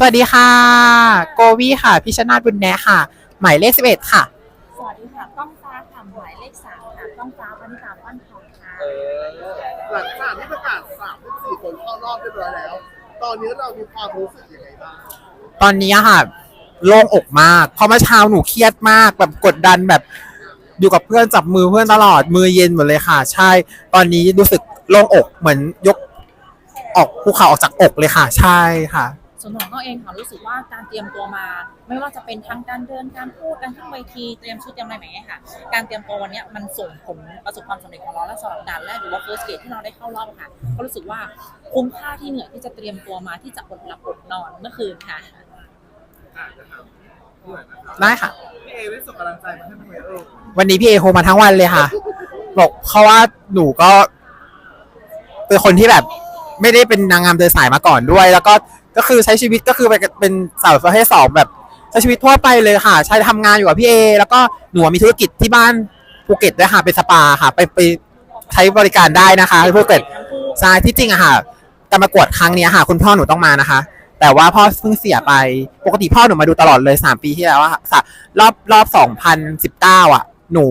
สวัสดีค่ะ โกวีค่ะ พิชนาธบุญแนค่ะ หมายเลข11ค่ะ สวัสดีค่ะก้องฟ้าค่ะหมายเลขสามค่ะก้องฟ้าพันิตาปั้นทองค่ะเออหลังจากที่ประกาศ34คนเข้ารอบเรียบร้อยแล้ว ตอนนี้เรามีความรู้สึกยังไงบ้างตอนนี้อะค่ะ โล่งอกมากเพราะเมื่อเช้าหนูเครียดมากแบบกดดันแบบอยู่กับเพื่อนจับมือเพื่อนตลอดมือเย็นหมดเลยค่ะ ใช่ ตอนนี้รู้สึกโล่งอกเหมือนยกออกภูเขาออกจากอกเลยค่ะ ใช่ค่ะ ส่วนของก้องเองค่ะรู้สึกว่าการเตรียมตัวมา ไม่ว่าจะเป็นทั้งการเดินการพูดการขึ้นเวทีเตรียมชุดเตรียมอะไรแบบนี้ค่ะ การเตรียมตัววันเนี้ยมันส่งผลประสบความสำเร็จของเราและสำหรับด่านแรกหรือว่า first gate ที่เราได้เข้ารอบอะค่ะก็รู้สึกว่าคุ้มค่าที่เหนื่อยที่จะเตรียมตัวมาที่จะอดหลับอดนอนเมื่อคืนค่ะอ่านะครับด้วยนะครับได้ค่ะพี่เอได้ส่งกำลังใจมาให้ทำไมเออวันนี้พี่เอโทรมาทั้งวันเลยค่ะบอกเพราะว่าหนูก็เป็นคนที่แบบ ไม่ได้เป็นนางงามเดินสายมาก่อนด้วย แล้วก็ ก็คือใช้ชีวิตก็คือไปเป็นสาวประเภทสองแบบใช้ชีวิตทั่วไปเลยค่ะ ใช้ทำงานอยู่กับพี่เอ แล้วก็หนูมีธุรกิจที่บ้านภูเก็ตด้วยค่ะเป็นสปาค่ะ ไปไปใช้บริการได้นะคะภูเก็ตใช่ที่จริงอะค่ะการประกวดครั้งเนี้ยค่ะ คุณพ่อหนูต้องมานะคะ แต่ว่าพ่อเพิ่งเสียไปปกติพ่อหนูมาดูตลอดเลยสามปีที่แล้วอะค่ะสะรอบรอบสองพันสิบเก้าอะหนู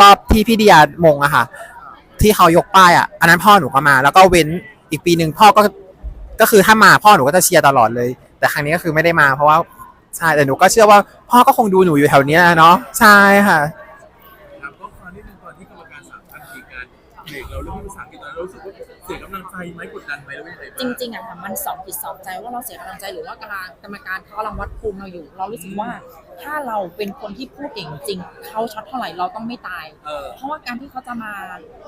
รอบที่พี่เดียมงอะค่ะ ที่เขายกป้ายอะอันนั้นพ่อหนูก็มา แล้วก็เว้นอีกปีหนึ่งพ่อก็ ก็คือถ้ามาพ่อหนูก็จะเชียร์ตลอดเลย แต่ครั้งนี้ก็คือไม่ได้มาเพราะว่าใช่แต่หนูก็เชื่อว่าพ่อก็คงดูหนูอยู่แถวนี้ยเนาะใช่ค่ะ ไหมกดดันไหมหรือว่ายังไงจบ้างริงๆอะค่ะมันสองจิตสองใจว่าเราเสียกำลังใจหรือว่ากรรมการกรรมการเขากำลังวัดภูมิเราอยู่ เรารู้สึกว่า ถ้าเราเป็นคนที่พูดเก่งจริงเขาช็อตเท่าไหร่เราต้องไม่ตาย เออ เพราะว่าการที่เขาจะมา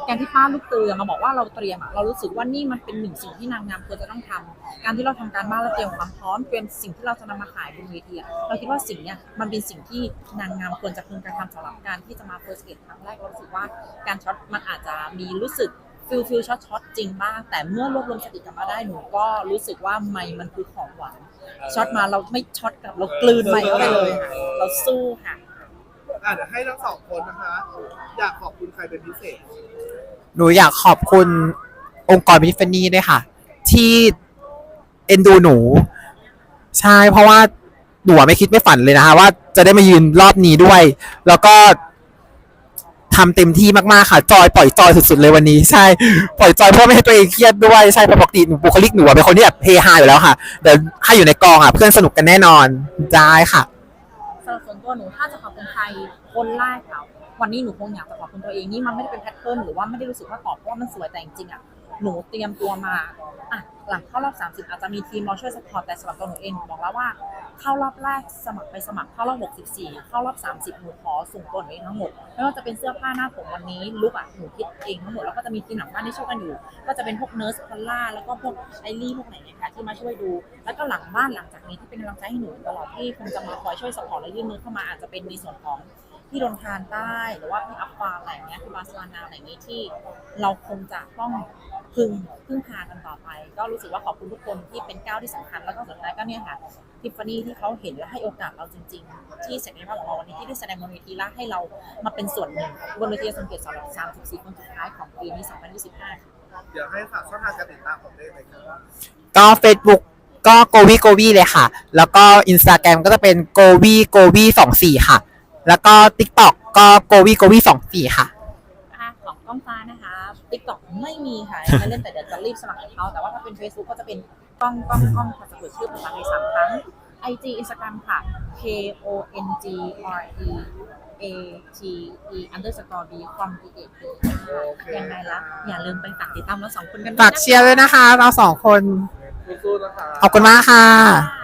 การที่ป้าลูกเตือมาบอกว่าเราเตรียมอะเรารู้สึกว่านี่มันเป็นหนึ่งสิ่งที่นางงามควรจะต้องทำการที่เราทำการบ้านและเตรียมความพร้อมเตรียมสิ่งที่เราจะนำมาขายบนเวทีอะเราคิดว่าสิ่งเนี้ยมันเป็นสิ่งที่นางงามควรจะพึงกระทำสำหรับการที่จะมาเฟิร์สเกตครั้งแรกเรารู้สึกว่าการช็อตมันอาจจะมีรู้สึก ฟิลฟิลช็อตช็อตจริงบ้าง แต่เมื่อรวบรวมสติกลับมาได้หนูก็รู้สึกว่าไม่มันคือของหวานช็อตมาเราไม่ช็อตกลับเรากลืนไม่เข้าไปเลยค่ะเราสู้ค่ะอะเดี๋ยวให้ทั้งสองคนนะคะ อยากขอบคุณใครเป็นพิเศษ หนูอยากขอบคุณองค์กรมิฟฟานี่ด้วยค่ะ ที่เอ็นดูหนู ใช่เพราะว่าหนูอะไม่คิดไม่ฝันเลยนะคะว่าจะได้มายืนรอบนี้ด้วย แล้วก็ ทำเต็มที่มากๆค่ะ จอยปล่อยจอยสุดๆเลยวันนี้ ใช่ปล่อยจอยเพื่อไม่ให้ตัวเองเครียดด้วยใช่ปกติหนูบุคลิกหนูเป็นคนที่แบบเฮฮาอยู่แล้วค่ะเดี๋ยวถ้าอยู่ในกองอะเพื่อนสนุกกันแน่นอนได้ค่ะสำหรับส่วนตัวหนูถ้าจะขอบคุณใครคนแรกค่ะวันนี้หนูคงอยากจะขอบคุณตัวเองนี่มันไม่ได้เป็นแพทเทิร์นหรือว่าไม่ได้รู้สึกว่าตอบเพราะว่ามันสวยแต่จริงๆอะ หนูเตรียมตัวมาอะหลังเข้ารอบ 30 อาจจะมีทีมเราช่วยสปอร์ตแต่สำหรับตัวหนูเองหนูบอกแล้วว่าเข้ารอบแรกสมัครไปสมัครเข้ารอบ 64 เข้ารอบ 30 หนูขอส่งตัวหนูเองทั้งหมดไม่ว่าจะเป็นเสื้อผ้าหน้าผมวันนี้ลุกอะหนูคิดเองทั้งหมดแล้วก็จะมีทีมหลังบ้านที่ช่วยกันอยู่ ก็จะเป็นพวกเนิร์สพอลล่าแล้วก็พวกไอรี่พวกไหนเนี่ยค่ะที่มาช่วยดู แล้วก็หลังบ้านหลังจากนี้ที่เป็นกำลังใจให้หนูตลอดที่คงจะมาคอยช่วยสปอร์ตและยื่นมือเข้ามาอาจจะเป็นในส่วนของ พี่โดนทานใต้หรือว่าพี่อัฟฟาอะไรอย่างเงี้ยพี่บาสลานาอะไรอย่างเงี้ยที่เราคงจะต้องพึ่งพึ่งพากันต่อไป ก็รู้สึกว่าขอบคุณทุกคนที่เป็นก้าวที่สำคัญแล้วก็สุดท้ายก็เนี่ยค่ะทิฟฟานี่ที่เขาเห็นและให้โอกาสเราจริง ๆ ที่ศักยภาของเราวันนี้ที่ได้แสดงบนเวทีและให้เรามาเป็นส่วนหนึ่งบนเวทีสังเกตสำหรับ34คนสุดท้ายของปีนี้2025เดี๋ยวให้ฝากช่องทางการติดตามผมได้ไหมครับก็ Facebook ก็โกวีโกวีเลยค่ะ แล้วก็ Instagram ก็จะเป็นโกวีโกวีสองสี่ค่ะ แล้วก็ TikTok ก็โกวีโกวีสองสี่ค่ะค่ะของกล้องฟ้านะคะติ๊กต็อกไม่มีค่ะไม่เล่นแต่เดี๋ยวจะรีบสมัครให้เขาแต่ว่าถ้าเป็น Facebook ก็จะเป็นกล้องกล้องกล้องภาษาอังกฤษชื่อภาษาไทยสามครั้ง IG Instagram ค่ะ K O N G R E A T E underscore B from the A P ยังไงละอย่าลืมไปฝากติดตามเราสองคนกันด้วยฝากนะคะเชียร์ด้วยนะคะ เราสองคน สู้ๆนะคะ ขอบคุณมากค่ะ ค่ะ